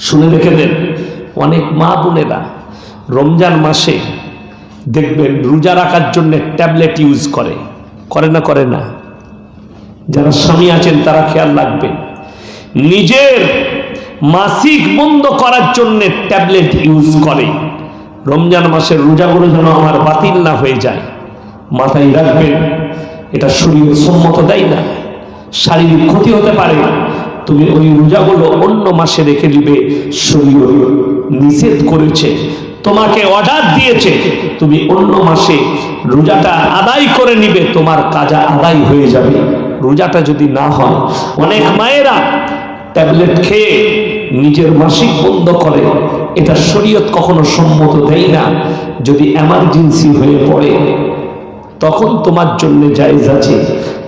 শুনে রেখে দেন, অনেক মা বোনেরা রমজান মাসে দেখবেন রোজা রাখার জন্য ট্যাবলেট ইউজ করে। করে না করে না। যারা স্বামী আছেন তারা খেয়াল রাখবেন, নিজের মাসিক বন্ধ করার জন্য ট্যাবলেট ইউজ করে। রমজান মাসের রোজাগুলো যেন আমার বাতিল না হয়ে যায়। মাথায় রাখবেন, এটা শরীর সম্মত দেয় না। শারীরিক ক্ষতি হতে পারে তুমি ওই রোজাগুলো অন্য মাসে রেখে দিবে। শরীর নিষেধ করেছে, তোমাকে অর্ডার দিয়েছে, তুমি অন্য মাসে রোজাটা আদায় করে নিবে, তোমার কাজা আদায় হয়ে যাবে। রোজাটা যদি না হয়, অনেক মায়েরা ট্যাবলেট খেয়ে নিজের মাসিক বন্ধ করে। এটা শরীয়ত কখনো সম্মত দেয় না। যদি এমার্জেন্সি হয়ে পড়ে, তখন তোমার জন্য জায়েজ আছে,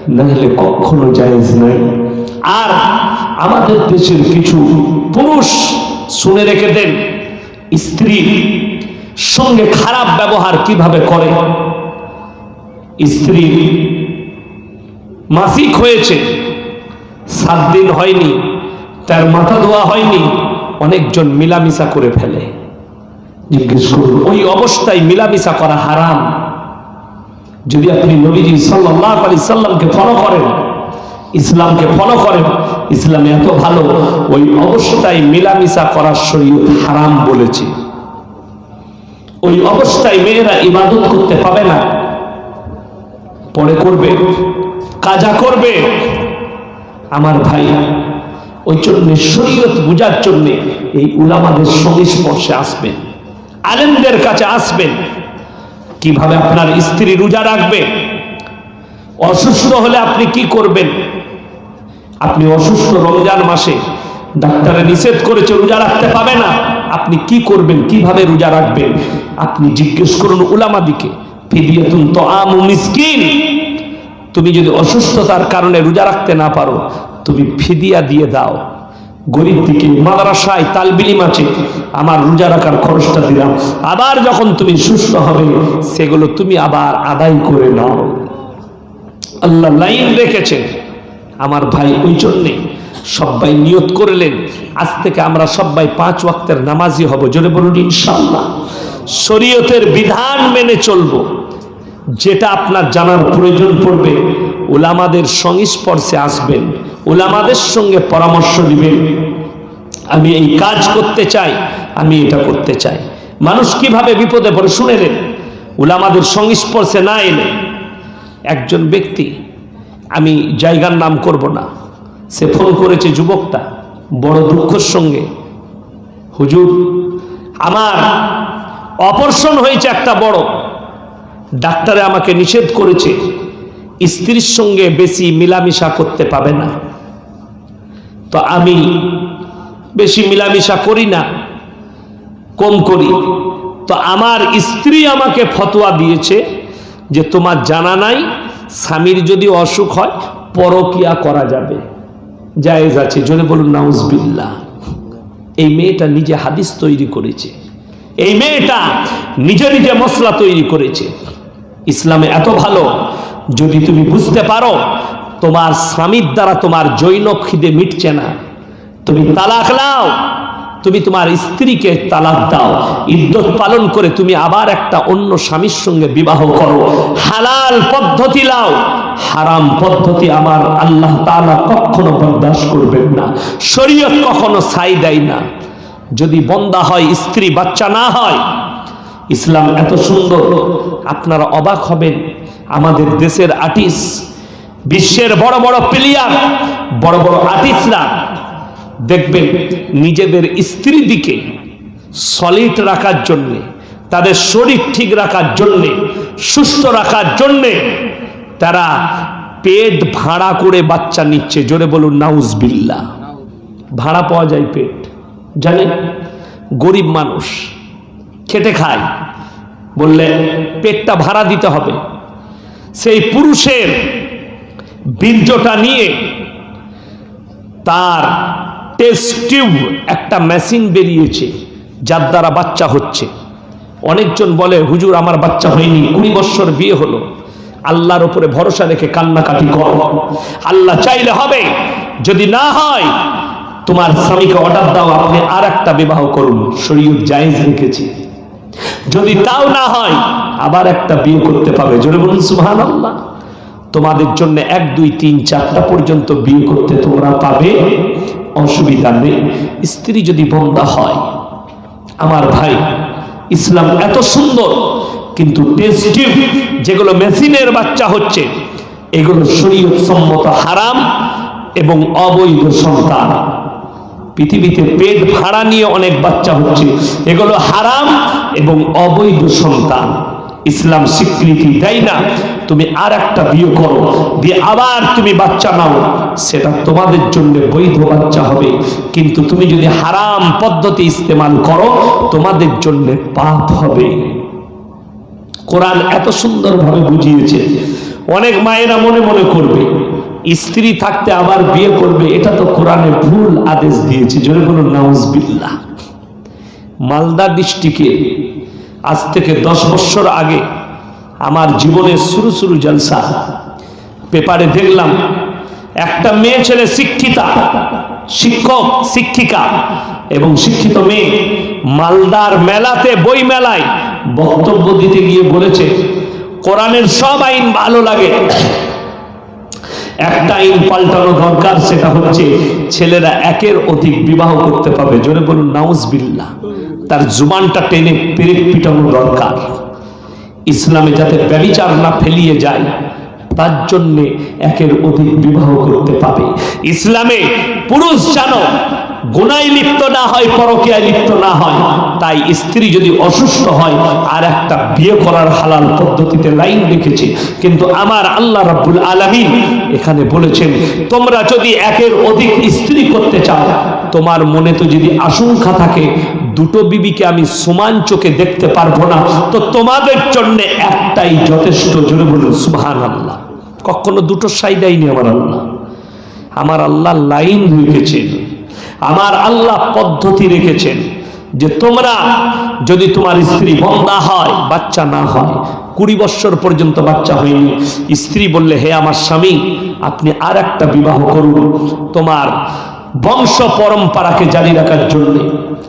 নাহলে কখনো জায়েজ নাই। আর আমাদের দেশের কিছু পুরুষ শুনে রেখে দেন, স্ত্রী সঙ্গে খারাপ ব্যবহার কীভাবে করে? স্ত্রী, মাসিক হয়েছে, সাত দিন হয়নি, তার মাথা ধোয়া হয়নি, অনেকজন মিলামিশা করে ফেলে। জিজ্ঞেস করুন, ওই অবস্থায় মিলামিশা করা হারাম? যদি আপনি নবীজি সাল্লাহ আলি সাল্লামকে ফলো করেন ইসলামকে ফলো করেন। ইসলাম এত ভালো, ওই অবস্থায় মিলামিশা করার শরীর হারাম বলেছে। ওই অবস্থায় মেয়েরা ইবাদত করতে পাবে না। পরে করবে, কাজা করবে। আমার ভাই, ওই জন্য শরীয়ত বুঝার জন্য এই উলামাদের সংস্পর্শে আসবেন আলেমদের কাছে আসবেন কীভাবে আপনার স্ত্রী রোজা রাখবে? অসুস্থ হলে আপনি কি করবেন? আপনি অসুস্থ রমজান মাসে ডাক্তারে নিষেধ করেছে, রোজা রাখতে পাবে না। আপনি কি করবেন? কীভাবে রোজা রাখবেন? আপনি জিজ্ঞেস করুন উলামাদিকে, ফিদিয়াতুন তো তুমি যদি অসুস্থতার কারণে রোজা রাখতে না পারো, তুমি ফিদিয়া দিয়ে দাও। গরিব দিকে মাদ্রাসায় তালবিলিম আছে, আমার রোজা রাখার খরচটা দিলাম। আবার যখন তুমি সুস্থ হবে, সেগুলো তুমি আবার আদায় করে নাও। আল্লাহ লাইন রেখেছেন। আমার ভাই ওই জন্যে সবাই নিয়ত করলেন, আজ থেকে আমরা সবাই পাঁচ ওয়াক্তের নামাজি হব। জোরে বলুন ইনশাল্লাহ শরীয়তের বিধান মেনে চলবো। যেটা আপনার জানার প্রয়োজন পড়বে, ওলামাদের সংস্পর্শে আসবেন, ওলামাদের সঙ্গে পরামর্শ দিবেন। আমি এই কাজ করতে চাই, আমি এটা করতে চাই। মানুষ কীভাবে বিপদে পড়ে শুনেলেন ওলামাদের সংস্পর্শে না এলে একজন ব্যক্তি, আমি জায়গার নাম করব না। সে ফোন করেছে যুবকটা, বড় দুঃখের সঙ্গে। হুজুর, আমার অপারেশন হয়েছে একটা বড়। ডাক্তারে আমাকে নিষেধ করেছে, স্ত্রীর সঙ্গে বেশি মিলামিশা করতে পাবে না। তো আমি বেশি মিলামিশা করি না, কম করি। তো আমার স্ত্রী আমাকে ফতোয়া দিয়েছে যে তোমার জানা নাই, স্বামীর যদি অসুখ হয়, পরকিয়া করা যাবে। জায়েজ আছে, জোরে বলুন নাউজবিল্লা এই মেয়েটা নিজে হাদিস তৈরি করেছে। এই মেয়েটা নিজে নিজে মশলা তৈরি করেছে। ইসলামে এত ভালো, যদি তুমি বুঝতে পারো, তোমার স্বামীর দ্বারা তোমার জৈন খিদে মিটছে না। তুমি তালাক নাও। তুমি তোমার স্ত্রীকে তালাক দাও। ইদ্যত পালন করে তুমি আবার একটা অন্য স্বামীর সঙ্গে বিবাহ করো। হালাল পদ্ধতি লাও। হারাম পদ্ধতি আমার আল্লাহ তাআলা কখনো বরদাস্ত করবেন না। শরীয়ত কখনো ছাই দেয় না। যদি বন্দা হয়, স্ত্রী বাচ্চা না হয়, ইসলাম এত সুন্দর, আপনারা অবাক হবেন। আমাদের দেশের আর্টিস্ট বিশ্বের বড় বড় প্লেয়ার বড় বড় আর্টিস্টরা দেখবেন নিজেদের স্ত্রী দিকে সলিড রাখার জন্যে, তাদের শরীর ঠিক রাখার জন্যে, সুস্থ রাখার জন্যে তারা পেট ভাড়া করে বাচ্চা নিচ্ছে। জোরে বলুন নাউজ বিল্লা ভাড়া পাওয়া যায় পেট। জানেন, গরিব মানুষ খেটে খায়। বললে পেটটা ভাড়া দিতে হবে। সেই পুরুষের বীর্যটা নিয়ে তার টেস্ট টিউব একটা মেশিন বেরিয়েছে, যার দ্বারা বাচ্চা হচ্ছে। অনেকজন বলে, হুজুর, আমার বাচ্চা হয়নি, কুড়ি বৎসর বিয়ে হলো। আল্লাহর উপরে ভরসা রেখে কান্নাকাটি কর। আল্লাহ চাইলে হবে, যদি না হয়, তোমার স্বামীকে অর্ডার দাও, আপনি আর একটা বিবাহ করুন। শরীয়ত জায়েজ রেখেছে। যদি তাও না হয়, আবার একটা বিয়ে করতে পাবে। জোরে বলুন সুহান আল্লাহ তোমাদের জন্য এক, দুই, তিন, চারটা পর্যন্ত বিয়ে করতে তোমরা পাবে। অসুবিধা নেই। স্ত্রী যদি বন্ধা হয়, আমার ভাই, ইসলাম এত সুন্দর, কিন্তু যেগুলো মেশিনের বাচ্চা হচ্ছে, এগুলো শরীয়ত সম্মত হারাম এবং অবৈধ সন্তান। পৃথিবীতে পেট ভাড়া নিয়ে অনেক বাচ্চা হচ্ছে, এগুলো হারাম এবং অবৈধ সন্তান। ইসলাম স্বীকৃতি দেয় না, তুমি আর একটা বিয়ে করো, দিয়ে আবার তুমি বাচ্চা নাও, সেটা তোমাদের জন্য বৈধ বাচ্চা হবে। কিন্তু তুমি যদি হারাম পদ্ধতি ইস্তেমাল করো, তোমাদের জন্য পাপ হবে। কোরআন এত সুন্দরভাবে বুঝিয়েছে। অনেক মায়েরা মনে মনে করবে, স্ত্রী থাকতে আবার বিয়ে করবে, এটা তো কোরআনে ভুল আদেশ দিয়েছে। জোরে বলুন, নাউজবিল্লাহ। মালদা ডিস্ট্রিক্টে আজ থেকে দশ বছর আগে আমার জীবনের শুরু শুরু জলসা। পেপারে দেখলাম, একটা মেয়ে ছেলে শিক্ষিতা, শিক্ষক, শিক্ষিকা এবং শিক্ষিত মেয়ে মালদার মেলাতে বই মেলায় বক্তব্য দিতে গিয়ে বলেছে, কোরআনের সব আইন ভালো লাগে। একটা আইন পাল্টানো দরকার, সেটা হচ্ছে ছেলেরা একের অধিক বিবাহ করতে পারবে। জোরে বলুন নাউজ বিল্লাহ তার জুবানটা টেনে পেরেক পিটানো দরকার। ইসলামে যাতে ব্যবিচার না ফেলিয়ে যায়, তার জন্যে একের অধিক বিবাহ করতে পাবে। ইসলামে পুরুষ যেন গুনায় লিপ্ত না হয়, পরকীয়ায় লিপ্ত না হয়, তাই স্ত্রী যদি অসুস্থ হয়, আর একটা বিয়ে করার হালাল পদ্ধতিতে লাইন রেখেছে কিন্তু আমার আল্লাহ রাব্বুল আলামিন এখানে বলেছেন, তোমরা যদি একের অধিক স্ত্রী করতে চাও, তোমার মনে তো যদি আশঙ্কা থাকে দুটো বিবিকে আমি সমান চোখে দেখতে পারব না, তো তোমাদের জন্য একটাই যথেষ্ট। জোরে বলুন সুবহান আল্লাহ কখনো দুটো সাই দেয়নি আমার আল্লাহ। আমার আল্লাহ লাইন রেখেছেন। আমার আল্লাহ পদ্ধতি রেখেছেন যে তোমরা যদি তোমার স্ত্রী বন্ধা হয়, বাচ্চা না হয়, কুড়ি বৎসর পর্যন্ত বাচ্চা হয়নি, স্ত্রী বললে, হে আমার স্বামী, আপনি আর একটা বিবাহ করুন। তোমার বংশ পরম্পরাকে জারি রাখার জন্যে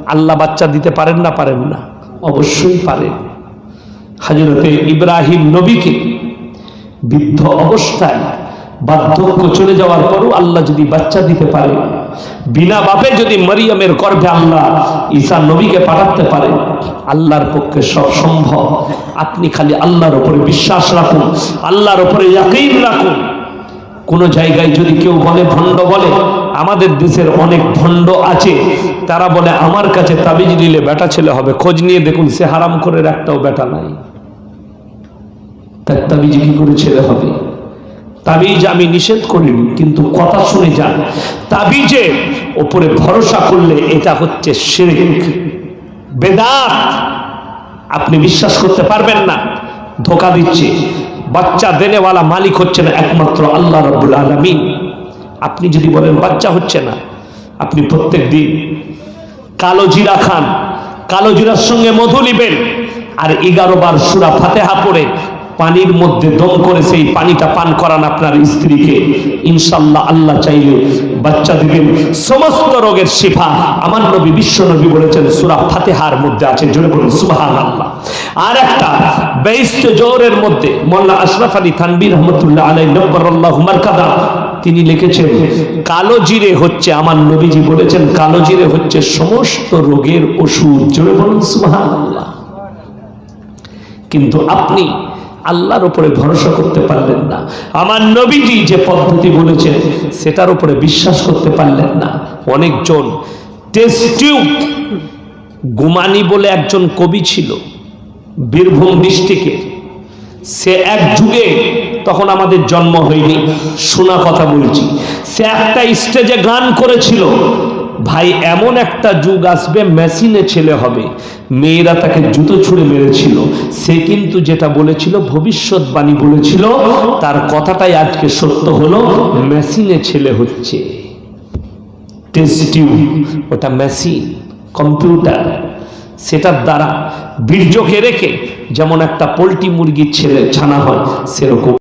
আল্লাহ বাচ্চা দিতে পারেন না পারেন না? অবশ্যই পারেন। হাজরতে ইব্রাহিম নবীকে বৃদ্ধ অবস্থায় বার্ধক্য চলে যাওয়ার পরও আল্লাহ যদি বাচ্চা দিতে পারে, বিনা বাপে যদি মরিয়মের গর্ভে আল্লাহ ঈসা নবীকে পাঠাতে পারে, আল্লাহর পক্ষে সব সম্ভব। আপনি খালি আল্লাহর উপরে বিশ্বাস রাখুন, আল্লাহর ইয়াকিন রাখুন। কোন জায়গায় যদি কেউ বলে, ভণ্ড বলে, আমাদের দেশের অনেক ভণ্ড আছে, তারা বলে, আমার কাছে তাবিজ দিলে বেটা ছেলে হবে, খোঁজ নিয়ে দেখুন, সে হারাম করে একটাও বেটা নাই। তার তাবিজ কি করে ছেলে হবে? তাবিজ আমি নিষেধ করিনি, কিন্তু কথা শুনে যান। তাবিজে ওপরে ভরসা করলে এটা হচ্ছে শিরিক, বেদাত। আপনি বিশ্বাস করতে পারবেন না, ধোকা দিচ্ছে। বাচ্চা দেনেওয়ালা মালিক হচ্ছে না একমাত্র আল্লাহ রব্বুল আলমিন। আপনি যদি বলেন বাচ্চা হচ্ছে না, আপনি প্রত্যেক দিন কালো জিরা খান, কালো জিরার সঙ্গে মধু নিবেন, আর এগারো বার সুরা ফাতেহা পড়ে পানির মধ্যে দম করে সেই পানিটা পান করান আপনার স্ত্রীকে। ইনশাল্লাহ আল্লাহ চাইলে বাচ্চা দিবেন। সমস্ত রোগের শিফা আমার নবী, বিশ্ব নবী বলেছেন, সুরা ফাতেহার মধ্যে আছে। জোরে বলুন সুবাহান আল্লাহ আর একটা বেইস্ত জোরের মধ্যে মোল্লা আশরাফ আলী থানবির রহমতুল্লাহ আলাই নব্বর আল্লাহ মারকাদা তিনি লিখেছেন, কালো জিরে হচ্ছে, আমার নবীজি বলেছেন, কালো জিরে হচ্ছে সমস্ত রোগের ওষুধ। জোরে বলুন আল্লাহ কিন্তু আপনি আল্লাহর উপরে ভরসা করতে পারলেন না। আমার নবীজি যে পদ্ধতি বলেছেন, সেটার উপরে বিশ্বাস করতে পারলেন না। অনেকজন গুমানি বলে একজন কবি ছিল, বীরভূম ডিস্ট্রিক্টের সে এক যুগে তখন আমাদের জন্ম হয়নি, শোনা কথা বলছি। সে একটা স্টেজে গান করেছিল ভাই, এমন একটা যুগ আসবে, মেশিনে ছেলে হবে। মেয়েরা তাকে জুতো ছুঁড়ে মেরেছিল। সে কিন্তু যেটা বলেছিল, ভবিষ্যৎবাণী বলেছিল, তার কথাটাই আজকে সত্য হলো, মেশিনে ছেলে হচ্ছে। টেস্টিউ ওটা মেশিন, কম্পিউটার। সেটার দ্বারা বীর্যকে রেখে যেমন একটা পোলট্রি মুরগির ছেলে ছানা হয়, সেরকম।